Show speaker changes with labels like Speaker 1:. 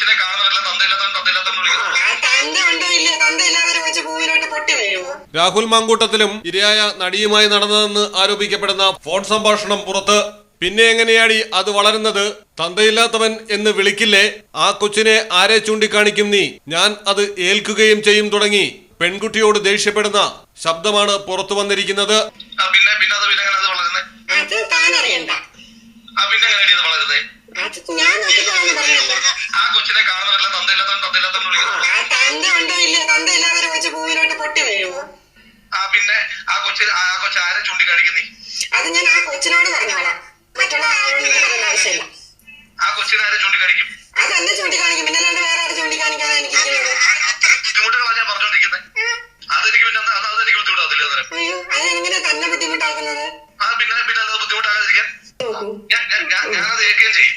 Speaker 1: തന്തയില്ലാത്തവൻ തന്തയില്ലാത്തവൻ വിളിക്കുന്നു.
Speaker 2: രാഹുൽ മാങ്കൂട്ടത്തിലും ഇരയായ നടിയുമായി നടന്നതെന്ന് ആരോപിക്കപ്പെടുന്ന ഫോൺ സംഭാഷണം പുറത്ത്. പിന്നെ എങ്ങനെയാടി അത് വളരുന്നത്? തന്തയില്ലാത്തവൻ എന്ന് വിളിക്കില്ലേ? ആ കൊച്ചിനെ ആരെ ചൂണ്ടിക്കാണിക്കും നീ? ഞാൻ അത് ഏൽക്കുകയും ചെയ്യും തുടങ്ങി. പെൺകുട്ടിയോട് ദേഷ്യപ്പെടുന്ന ശബ്ദമാണ് പുറത്തു വന്നിരിക്കുന്നത്.
Speaker 1: പിന്നെ പിന്നെ അത് പിന്നെ എങ്ങനെ അത് വളരുന്നത്
Speaker 3: അത് താൻ അറിയണ്ട
Speaker 1: ആ പിന്നെ എങ്ങനെയാടി അത് വളരുന്നത്
Speaker 3: ഞാൻ പറഞ്ഞല്ലോ?
Speaker 1: കാണുന്നില്ല തന്തയില്ലാത്തവൻ തന്തയില്ലാത്തവൻ വിളിക്കുന്നു.
Speaker 3: തന്ത ഉണ്ടോ ഇല്ല തന്ത ഇല്ലാതെ വെച്ച് ഭൂമിയിലോട്ട് പൊട്ടി വീഴുമോ
Speaker 1: ആ പിന്നെ ആ കൊച്ചി ആ കൊച്ചു ആരെ ചൂണ്ടിക്കാണിക്കുന്നേ?
Speaker 3: അത് ഞാൻ ആ കൊച്ചിനോട് പറഞ്ഞോളാം. മറ്റുള്ള പറയേണ്ട ആവശ്യമില്ല.
Speaker 1: ആ കൊച്ചിനെ ആരെ ചൂണ്ടിക്കാണിക്കും?
Speaker 3: അത് എന്നെ ചൂണ്ടിക്കാണിക്കും. പിന്നെ അല്ലാണ്ട് വേറെ ആരും ചൂണ്ടിക്കാണിക്കാതെ എനിക്ക്
Speaker 1: അത്തരം ബുദ്ധിമുട്ടുകളാണ് ഞാൻ പറഞ്ഞോണ്ടിരിക്കുന്നത് അതെനിക്ക് പിന്നെ അത് അതെനിക്ക് ബുദ്ധിമുട്ടാകത്തില്ല അന്നേരം?
Speaker 3: അയ്യോ അതെങ്ങനെ തന്നെ ബുദ്ധിമുട്ടാക്കുന്നത്?
Speaker 1: ആ പിന്നെ പിന്നെ അത് ബുദ്ധിമുട്ടാകാതിരിക്കാൻ? ഞാനത് ഏൽക്കുകയും ചെയ്യും.